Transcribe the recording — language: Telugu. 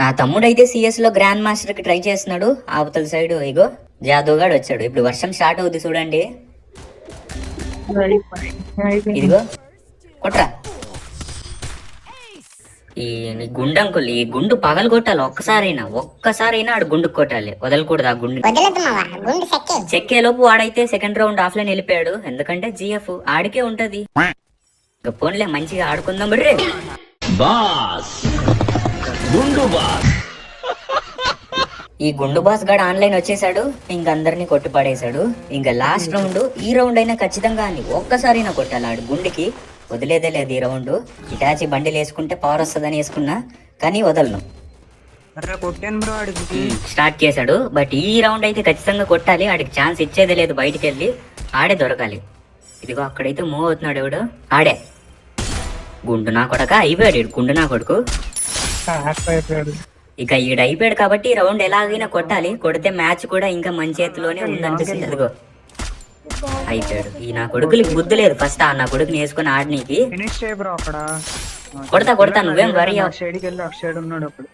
నా తమ్ముడు అయితే సిఎస్లో గ్రాండ్ మాస్టర్కి ట్రై చేస్తున్నాడు. అవతల సైడ్ ఇగో జాదవ్ గాడు వచ్చాడు. ఇప్పుడు వర్షం స్టార్ట్ అవుద్ది చూడండి. ఇదిగో కొట్రా. ఈ నీ గుండంకులు ఈ గుండు పగలు కొట్టాలి ఒక్కసారైనా ఒక్కసారైనా ఆడు గుండు కొట్టాలి. వదలకూడదు ఆ గుండు. చెక్కే లోపు వాడైతే సెకండ్ రౌండ్ ఆఫ్ లైన్ వెళ్ళిపోయాడు. ఎందుకంటే జిఎఫ్ ఆడికే ఉంటది. పోన్లే మంచిగా ఆడుకుందాం బర్రే బాస్. ఈ గుండు బాస్ గాడు ఆన్లైన్ వచ్చేసాడు ఇంక అందరినీ కొట్టి పడేశాడు ఇంకా లాస్ట్ రౌండ్ ఈ రౌండ్ అయినా ఖచ్చితంగా అని ఒక్కసారైనా కొట్టాలి ఆడు గుండెకి. వదిలేదే లేదు ఈ రౌండ్. ఇటాచి బండిలు వేసుకుంటే పవర్ వస్తుందని వేసుకున్నా కానీ వదలను. స్టార్ట్ చేశాడు. బట్ ఈ రౌండ్ అయితే ఖచ్చితంగా కొట్టాలి. ఆడికి ఛాన్స్ ఇచ్చేదే లేదు బయటికి వెళ్ళి ఆడే దొరకాలి. ఇదిగో అక్కడైతే మూవ్ అవుతున్నాడు ఎవడు. ఆడే. గుండు నా కొడక అయిపోయాడు గుండు నా కొడుకు. ఇక ఈడు అయిపోయాడు కాబట్టి రౌండ్ ఎలాగైనా కొట్టాలి. కొడితే మ్యాచ్ కూడా ఇంకా మన చేతిలోనే ఉందనిపిస్తుంది అదిగో అయిపోయాడు. ఈ నా కొడుకులకి బుద్ధి లేదు. ఫస్ట్ ఆ నా కొడుకుని వేసుకొని ఆడనీకి ఫినిష్ చేయ బ్రో అక్కడ. కొడతా కొడతా నువ్వేం వరి ఉన్నాడు అప్పుడు.